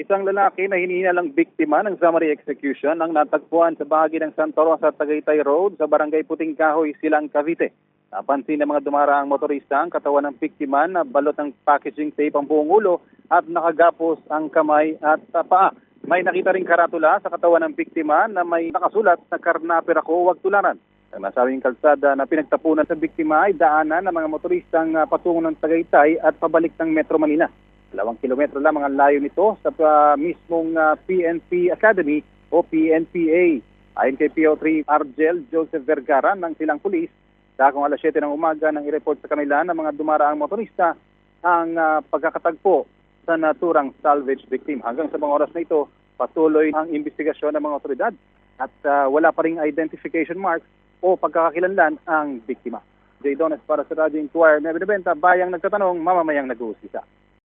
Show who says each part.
Speaker 1: Isang lalaki na hinihinalang biktima ng summary execution ang natagpuan sa bahagi ng Santa Rosa Tagaytay Road sa Barangay Puting Kahoy, Silang, Cavite. Napansin ng mga dumaraang motorista ang katawan ng biktima na balot ng packaging tape ang buong ulo at nakagapos ang kamay at paa. May nakita ring karatula sa katawan ng biktima na may nakasulat na karnaper ako, wag tularan. Ang nasabing kalsada na pinagtapunan sa biktima ay daanan ng mga motoristang uh, patungo ng Tagaytay at pabalik ng Metro Manila. Dalawang kilometro lamang ang layo nito sa uh, mismong uh, PNP Academy o PNPA. Ayon kay PO3 Argel Joseph Vergara ng silang pulis, dakong alas 7 ng umaga nang i-report sa kanila ng mga dumaraang motorista ang uh, pagkakatagpo sa naturang salvage victim. Hanggang sa mga oras na ito, patuloy ang investigasyon ng mga otoridad at uh, wala pa ring identification marks o pagkakakilanlan ang biktima. J. Dones para sa Radyo Inquirer, Nueva Benta, bayang nagtatanong, mamamayang nag-uusisa.